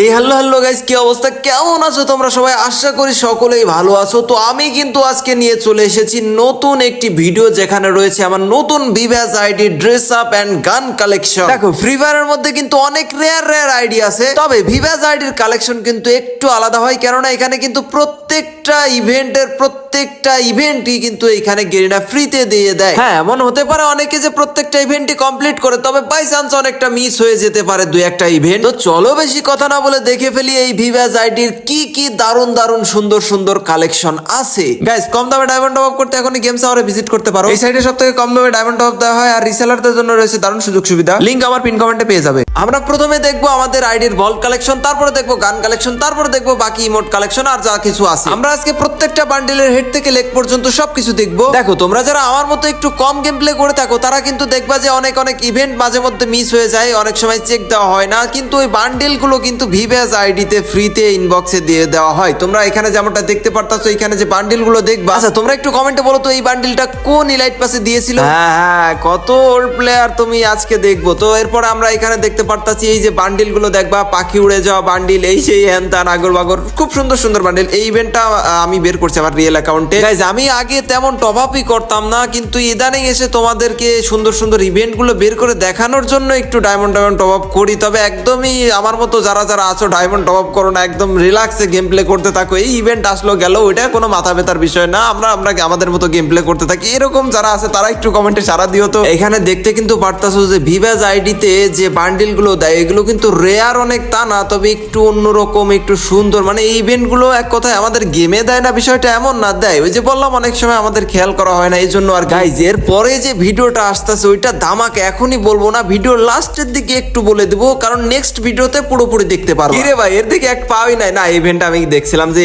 এই hello hello guys কি অবস্থা? কেমন আছো তোমরা সবাই? আশা করি সকলেই ভালো আছো। তো আমি কিন্তু আজকে নিয়ে চলে এসেছি নতুন একটি ভিডিও যেখানে রয়েছে আমার নতুন ভিভ্যাস ID dress up and gun collection দেখো ফ্রি ফায়ারের মধ্যে কিন্তু অনেক রেয়ার রেয়ার আইডি আছে। তবে ভিভ্যাস আইডির কালেকশন কিন্তু একটু আলাদা হয়, কেননা এখানে কিন্তু প্রত্যেকটা ইভেন্টের প্রত্যেকটা ইভেন্টই কিন্তু এখানে গেরিনা ফ্রিতে দিয়ে দেয়। হ্যাঁ এমন হতে পারে অনেকে যে প্রত্যেকটা ইভেন্টই কমপ্লিট করে, তবে বাই চান্স অনেকটা মিস হয়ে যেতে পারে দুই একটা ইভেন্ট তো চলো বেশি কথা না বলে দেখে ফেলি এই ভিভ্যাস আইডির কি কি দারুণ দারুণ সুন্দর সুন্দর কালেকশন আছে। গাইস কম দামে ডায়মন্ড টপ করতে এখনই গেমস আওয়ারে ভিজিট করতে পারো। এই সাইডে সব থেকে কম দামে ডায়মন্ড টপ দেওয়া হয় আর রিসেলারদের জন্য রয়েছে দারুণ সুযোগ সুবিধা। লিংক আমার পিন কমেন্টে পেয়ে যাবে। আমরা প্রথমে দেখব আমাদের আইডির ভল্ট কালেকশন তারপরে দেখব গান কালেকশন তারপরে দেখব বাকি ইমোট কালেকশন আর যা কিছু আছে। আমরা আজকে প্রত্যেকটা বান্ডেলের হেড থেকে লেগ পর্যন্ত সবকিছু দেখব। দেখো তোমরা যারা আমার মতো একটু কম গেম প্লে করে থাকো তারা কিন্তু দেখবা যে অনেক অনেক ইভেন্ট মাঝে মধ্যে মিস হয়ে যায় অনেক সময় চেক দেওয়া হয় না কিন্তু ওই বান্ডেলগুলো কিন্তু ভিভ্যাস আইডিতে ফ্রিতে ইনবক্সে দিয়ে দেওয়া হয়। তোমরা এখানে যেমনটা দেখতে পারতাছো এখানে যে বান্ডেলগুলো দেখবা। আচ্ছা তোমরা একটু কমেন্টে বলো তো এই বান্ডেলটা কোন ইলাইট পাসে দিয়েছিল? হ্যাঁ হ্যাঁ কত ওল্ড প্লেয়ার তুমি আজকে দেখব। তো এরপর আমরা এখানে দেখতে পারতাছি এই যে বান্ডিলগুলো দেখবা পাখি উড়ে যাওয়া বান্ডিল এই সেই হ্যান ত্যান আগর বাগর খুব সুন্দর সুন্দর বান্ডিল এই ইভেন্টটা আমি বের করছি আমার রিয়েল অ্যাকাউন্টে গাইজ আমি আগে তেমন টপ আপই করতাম না কিন্তু ইদানিং এসে তোমাদেরকে সুন্দর সুন্দর ইভেন্টগুলো বের করে দেখানোর জন্য একটু ডায়মন্ড ডায়মন্ড টপ আপ করি। তবে একদমই আমার মতো যারা যারা আছো ডায়মন্ড টপ আপ করো না, একদম রিল্যাক্সে গেম প্লে করতে থাকো। এই ইভেন্ট আসলো, গেল, ওইটা কোনো মাথা ব্যথার বিষয় না। আমরা আমরা আমাদের মতো গেম প্লে করতে থাকি? এরকম যারা আছে, তারা একটু কমেন্টে সারা দিও তো। এখানে দেখতে কিন্তু পারতাছো যে ভিভাজ আইডিতে যে বান্ডিলগুলো দেয়, এগুলো কিন্তু রেয়ার অনেক তা না, তবে একটু অন্যরকম, একটু সুন্দর। মানে এই ইভেন্টগুলো এক কথায় আমাদের গেমে দেয় না, বিষয়টা এমন না, দেয়। ওই যে বললাম, অনেক সময় আমাদের খেয়াল করা হয় না এই জন্য আর গাইজ এর পরে যে ভিডিওটা আসতেছে, ওইটা ধামাকে, এখনই বলব না ভিডিও লাস্টের দিকে একটু বলে দেবো, কারণ নেক্সট ভিডিওতে পুরোপুরি দেখতে পারব। কিরে ভাই, এর দিকে এক পাওয়াই নাই। না ইভেন্ট আমি দেখছিলাম যে,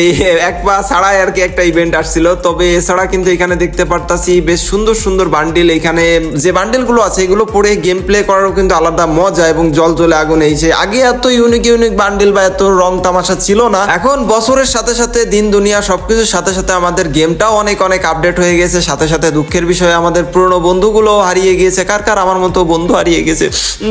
এক পা ছাড়াই আর কি একটা ইভেন্ট আসছিল। তবে এছাড়া কিন্তু এখানে দেখতে পারতাছি বেশ সুন্দর সুন্দর বান্ডিল এখানে যে বান্ডিলগুলো আছে, এগুলো পরে গেম প্লে করারও কিন্তু আলাদা মজা এবং জল জলে আগুন। এই যে, আগে এত ইউনিক ইউনিক বান্ডিল বা এত রং তামাশা ছিল না। এখন বছরের সাথে সাথে, দিন, দুনিয়া সবকিছুর সাথে সাথে আমাদের গেমটাও অনেক অনেক আপডেট হয়ে গেছে। সাথে সাথে দুঃখের বিষয়ে আমাদের পুরনো বন্ধুগুলো হারিয়ে গিয়েছে। কার কার আমার মতো বন্ধু হারিয়ে গেছে?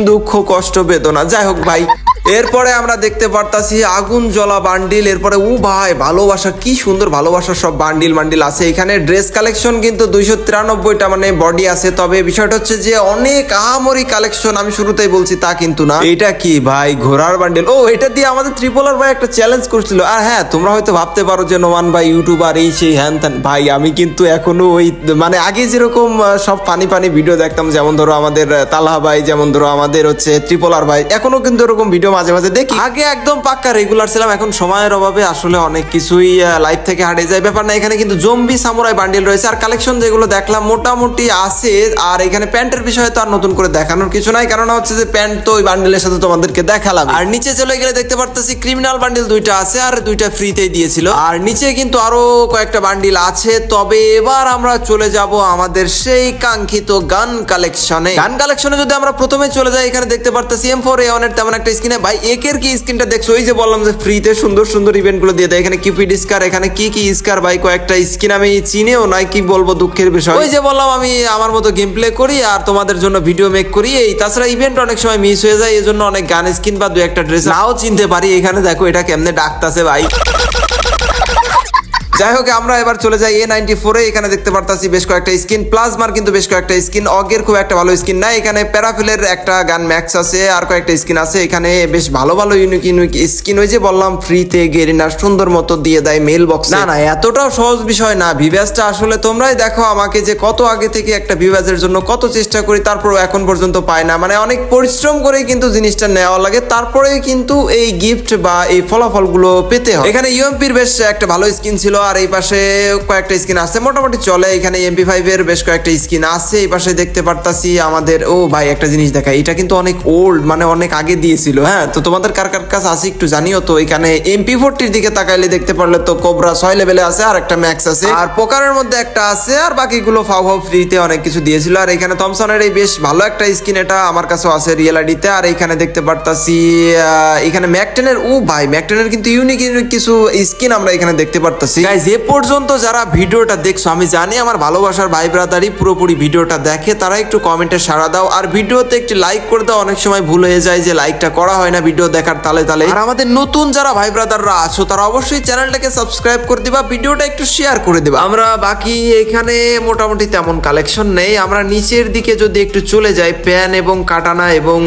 দুঃখ, কষ্ট, বেদনা। যাই হোক ভাই। এরপরে আমরা দেখতে পারতাছি আগুন জ্বলা বান্ডিল, এরপরে উ ভাই ভালোবাসা, কি সুন্দর ভালোবাসা সব বান্ডিল বান্ডিল আছে। এখানে ড্রেস কালেকশন কিন্তু দুইশো তিরানব্বইটা মানে বডি আছে। তবে বিষয়টা হচ্ছে যে অনেক আহামরি কালেকশন আমি শুরুতেই বলছি, তা কিন্তু না। এটা কি ভাই ঘোড়ার বান্ডিল? ও, এটা দিয়ে আমাদের ত্রিপোলার ভাই একটা চ্যালেঞ্জ করছিল। আর হ্যাঁ তোমরা হয়তো ভাবতে পারো যে নোমান ভাই, ইউটিউবার, এই সেই হ্যান ত্যান। ভাই, আমি কিন্তু এখনও ওই মানে আগে যেরকম সব পানি পানি ভিডিও দেখতাম, যেমন ধরো আমাদের তালহা ভাই, যেমন ধরো আমাদের হচ্ছে ত্রিপোলার ভাই, এখনও কিন্তু এরকম ভিডিও মাঝে মাঝে দেখি। আগে একদম পাক্কা রেগুলার ছিলাম, এখন সময়ের অভাবে আসলে অনেক কিছুই লাইফ থেকে হারিয়ে যায়। ব্যাপার না, এখানে কিন্তু জম্বি সামুরাই বান্ডিল রয়েছে। আর কালেকশন যেগুলো দেখলাম মোটামুটি আছে। আর এখানে প্যান্টের বিষয়ে তো আর নতুন করে দেখানোর কিছু নাই। কারণ হচ্ছে যে প্যান্ট তো ওই বান্ডিলের সাথে তোমাদেরকে দেখালাম। আর নিচে চলে গেলে দেখতে পারতেছি ক্রিমিনাল বান্ডিল দুইটা আছে, আর দুইটা ফ্রিতেই দিয়েছিল। আর নিচে কিন্তু আরও কয়েকটা বান্ডিল আছে। তবে এবার আমরা চলে যাব আমাদের সেই কাঙ্ক্ষিত গান কালেকশনে গান কালেকশনে যদি আমরা প্রথমে চলে যাই, এখানে দেখতে পারতেছি এম ফোর এ তেমন একটা স্কিনে ভাই একের কি স্কিনটা দেখছ? ওই যে বললাম যে ফ্রিতে সুন্দর সুন্দর ইভেন্টগুলো দিয়ে দেয়। এখানে কিউপিড স্কার এখানে কি কি স্কার ভাই? কয়েকটা স্কিন আমি চিনেও নাই কি বলব দুঃখের বিষয়। ওই যে বললাম আমি আমার মতো গেম প্লে করি আর তোমাদের জন্য ভিডিও মেক করি। এই তাছাড়া ইভেন্ট অনেক সময় মিস হয়ে যায় এই জন্য অনেক গান স্কিন বা দু একটা ড্রেস নাও চিনতে পারি এখানে দেখো এটা কেমনে ডাকতাছে ভাই। যাই হোক আমরা এবার চলে যাই এ নাইনটি ফোরে এখানে দেখতে পারতাছি বেশ কয়েকটা স্কিন। প্লাজমার কিন্তু বেশ কয়েকটা স্কিন। অগের খুব একটা ভালো স্কিন নাই। এখানে প্যারাফিলের একটা গান ম্যাক্স আছে আর কয়েকটা স্কিন আছে। এখানে বেশ ভালো ভালো ইউনিক ইউনিক স্কিন। ওই যে বললাম ফ্রিতে গেরিনার সুন্দর মতো দিয়ে দেয় মেল বক্স না না এতটাও সহজ বিষয় না। ভিভ্যাসটা আসলে তোমরাই দেখো আমাকে যে কত আগে থেকে একটা ভিভ্যাসের জন্য কত চেষ্টা করি তারপর এখন পর্যন্ত পায় না। মানে অনেক পরিশ্রম করে কিন্তু জিনিসটা নেওয়া লাগে। তারপরেই কিন্তু এই গিফট বা এই ফলাফলগুলো পেতে হয়। এখানে ইউএমপির বেশ একটা ভালো স্কিন ছিল। আর এই পাশে কয়েকটা স্কিন আছে। মোটামুটি চলে এখানে এমপি ফাইভ এর বেশ কয়েকটা স্কিন আছে। এই পাশে দেখতে পারতাছি আমাদের, ও ভাই, একটা জিনিস দেখা, এটা কিন্তু অনেক ওল্ড মানে অনেক আগে দিয়েছিল হ্যাঁ? তো তোমাদের কার কার কাছে আছে একটু জানিও তো, এখানে এমপি ফোরটির দিকে তাকাইলে দেখতে পারলে তো কোবরা ছয় লেভেলে আছে আর একটা ম্যাক্স আছে। আর পোকারের মধ্যে একটা আছে আর বাকিগুলো ফাও ফাও ফ্রিতে অনেক কিছু দিয়েছিল। আর এখানে থমসনের এই বেশ ভালো একটা স্কিন এটা আমার কাছেও আছে রিয়েল আইডিতে আর এখানে দেখতে পারতাছি এখানে ম্যাকটেনের ও ভাই ম্যাকটেনের কিন্তু ইউনিক ইউনিক কিছু স্কিন আমরা এখানে দেখতে পারতাছি। গাইজ এ পর্যন্ত যারা ভিডিওটা দেখছ, আমি জানি আমার ভালোবাসার ভাই ব্রাদারই পুরোপুরি ভিডিওটা দেখে, তারা একটু কমেন্টে সাড়া দাও। আর ভিডিওতে একটি লাইক করে দাও, অনেক সময় ভুল হয়ে যায় যে লাইকটা করা হয় না ভিডিও দেখার তালে তালে। আর আমাদের নতুন যারা ভাই ব্রাদাররা আছো, তারা অবশ্যই চ্যানেলটাকে সাবস্ক্রাইব করে দিবা, ভিডিওটা একটু শেয়ার করে দিবা। আমরা বাকি এখানে মোটামুটি তেমন কালেকশন নেই, আমরা নিচের দিকে যদি একটু চলে যাই প্যান এবং কাটানা এবং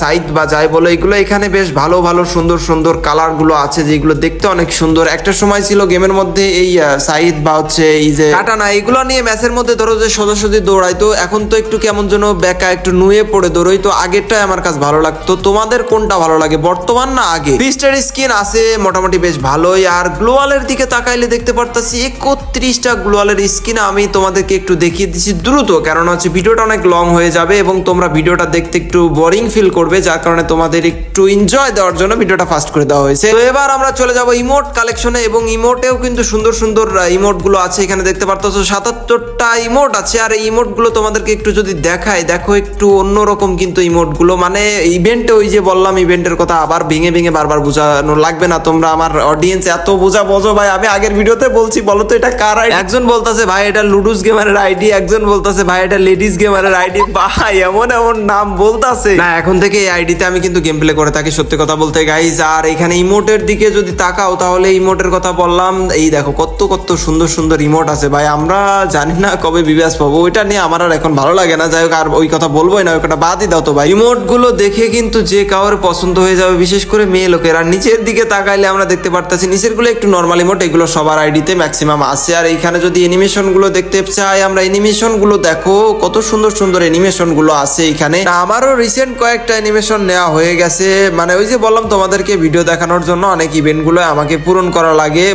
সাইড বা যাই বলো, এগুলো এখানে বেশ ভালো ভালো, সুন্দর সুন্দর কালারগুলো আছে, যেগুলো দেখতে অনেক সুন্দর। একটা সময় ছিল গেমের মধ্যে এই সাইদ বা হচ্ছে এই যে কাটানা এগুলো নিয়ে ম্যাচের মধ্যে ধরো যে সোজাসুজি দৌড়াইতো এখন তো একটু কেমন যেন বেকা একটু নুয়ে পড়ে দৌড়ই তো আগেরটাই আমার কাছে ভালো লাগতো। তোমাদের কোনটা ভালো লাগে বর্তমান না আগে? পিস্টার স্কিন আছে মোটামুটি বেশ ভালোই আর গ্লোয়ালের দিকে তাকাইলে দেখতে পারতাছি একত্রিশটা গ্লোয়ালের স্কিন আমি তোমাদেরকে একটু দেখিয়ে দিচ্ছি দ্রুত কারণ হচ্ছে ভিডিওটা অনেক লং হয়ে যাবে এবং তোমরা ভিডিওটা দেখতে একটু বোরিং ফিল করবে যার কারণে তোমাদের একটু এনজয় দেওয়ার জন্য ভিডিওটা ফাস্ট করে দেওয়া হয়েছে। তো এবার আমরা চলে যাব ইমোট কালেকশনে এবং ইমোটেও কিন্তু সুন্দর সুন্দর ইমোটগুলো আছে এখানে দেখতে পারতেছো। সাতাত্তরটা ইমোট আছে আর এই ইমোটগুলো তোমাদেরকে একটু যদি দেখায় দেখো একটু অন্যরকম কিন্তু ইমোটগুলো মানে ইভেন্টে ওই যে বললাম ইভেন্টের কথা আবার ভেঙে ভেঙে বারবার বোঝানো লাগবে না। তোমরা আমার অডিয়েন্স এত বোঝা বোঝো ভাই আমি আগের ভিডিওতে বলছি বলো তো এটা কার আইডি একজন বলতাছে ভাই এটা লুডুস গেমারের আইডি একজন বলতাছে ভাই এটা লেডিস গেমারের আইডি ভাই এমন এমন নাম বলতাছে। না এখন থেকে এই আইডিতে আমি কিন্তু গেম প্লে করে থাকি সত্যি কথা বলতে। গাইজ আর এখানে ইমোটের দিকে যদি তাকাও তাহলে ইমোটের কথা বললাম এই দেখো কত কত সুন্দর সুন্দর রিমোট আছে। ভাই, আমরা জানি না কবে বিবাস পাবো। ওইটা নিয়ে আমার আর এখন ভালো লাগে না। যাই হোক, আর ওই কথা বলবোই না, ওই কথা বাদই দাও তো ভাই। ইমোটগুলো দেখে কিন্তু যে কাউর পছন্দ হয়ে যাবে, বিশেষ করে মেয়ে লোকের। আর নিচের দিকে তাকাইলে আমরা দেখতে পারতেছি, নিচেরগুলো একটু নর্মাল ইমোট এগুলো সবার আইডিতে ম্যাক্সিমাম আছে। আর এইখানে যদি অ্যানিমেশনগুলো দেখতে চাই, আমরা অ্যানিমেশনগুলো দেখো, কত সুন্দর সুন্দর অ্যানিমেশনগুলো আছে এখানে আমারও রিসেন্ট কয়েকটা অ্যানিমেশন নেওয়া হয়ে গেছে। মানে ওই যে বললাম তোমাদেরকে ভিডিও দেখানোর জন্য অনেক ইভেন্টগুলো আমাকে পূরণ করা লাগে।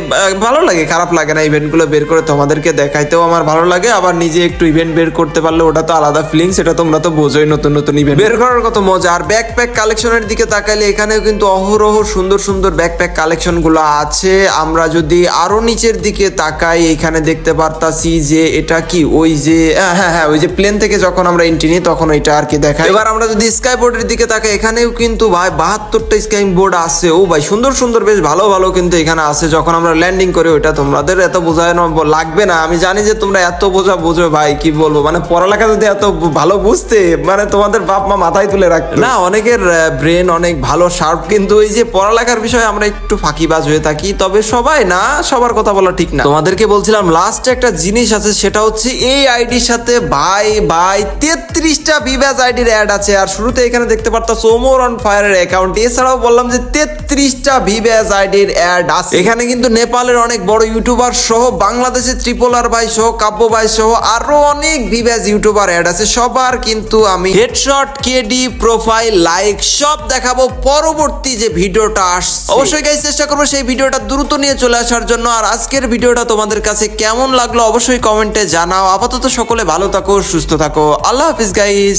ভালো লাগে, খারাপ লাগে না ইভেন্টগুলো বের করে তোমাদেরকে দেখাইতেও আমার ভালো লাগে, আবার নিজে একটু ইভেন্ট বের করতে পারলে ওটা তো আলাদা ফিলিং সেটা তোমরা তো বোঝোই নতুন নতুন ইভেন্ট বের করার কত মজা, আর ব্যাকপ্যাক কালেকশনের দিকে তাকাইলে এখানেও কিন্তু অহরহ সুন্দর সুন্দর ব্যাকপ্যাক কালেকশনগুলো আছে। আমরা যদি আরও নিচের দিকে তাকাই, এখানে দেখতে পারতাছি যে এটা কি, ওই যে হ্যাঁ হ্যাঁ ওই যে প্লেন থেকে যখন আমরা এন্ট্রি নিই, তখন ওইটা আর কি দেখায় এবার আমরা যদি স্কাই বোর্ডের দিকে তাকাই, এখানেও কিন্তু ভাই বাহাত্তরটা স্কাই বোর্ড আছে। ও ভাই, সুন্দর সুন্দর, বেশ ভালো ভালো কিন্তু এখানে আছে। যখন আমরা ল্যান্ডিং করি ওইটা তোমাদের এত বোঝানো লাগবে না। আমি জানি যে তোমরা এত বোঝা বোঝো ভাই কি বলব? মানে পড়ালেখা যদি এত ভালো বুঝতে মানে তোমাদের বাপ মা মাথায় তুলে রাখতো। না অনেকের ব্রেন অনেক ভালো শার্প কিন্তু ওই যে পড়ালেখার বিষয়ে আমরা একটু ফাঁকিবাজ হয়ে থাকি তবে সবাই না সবার কথা বলা ঠিক না। তোমাদেরকে বলছিলাম লাস্ট একটা জিনিস আছে সেটা হচ্ছে এই আইডির সাথে ভাই ভাই তেত্রিশটা বিভাজ আইডির অ্যাড আছে। আর শুরুতে এখানে দেখতে পারতাম ওমর অন ফায়ারের অ্যাকাউন্ট এছাড়াও বললাম যে তেত্রিশটা ভিভ্যাজ আইডির অ্যাড আছে। এখানে কিন্তু নেপালের অনেক বড় ইউটিউবার সহ বাংলাদেশের ত্রিপোলার ভাই সহ, কাব্য ভাই সহ আরও অনেক ভিভ্যাজ ইউটিউবার অ্যাড আছে। সবার কিন্তু আমি হেডশট কেডি প্রোফাইল লাইক সব দেখাবো পরবর্তী যে ভিডিওটা আসছে। অবশ্যই গাইজ চেষ্টা করব সেই ভিডিওটা দ্রুত নিয়ে চলে আসার জন্য। আর আজকের ভিডিওটা তোমাদের কাছে কেমন লাগল অবশ্যই কমেন্টে জানাও। আপাতত সকলে ভালো থাকো, সুস্থ থাকো। আল্লাহ হাফিজ গাইজ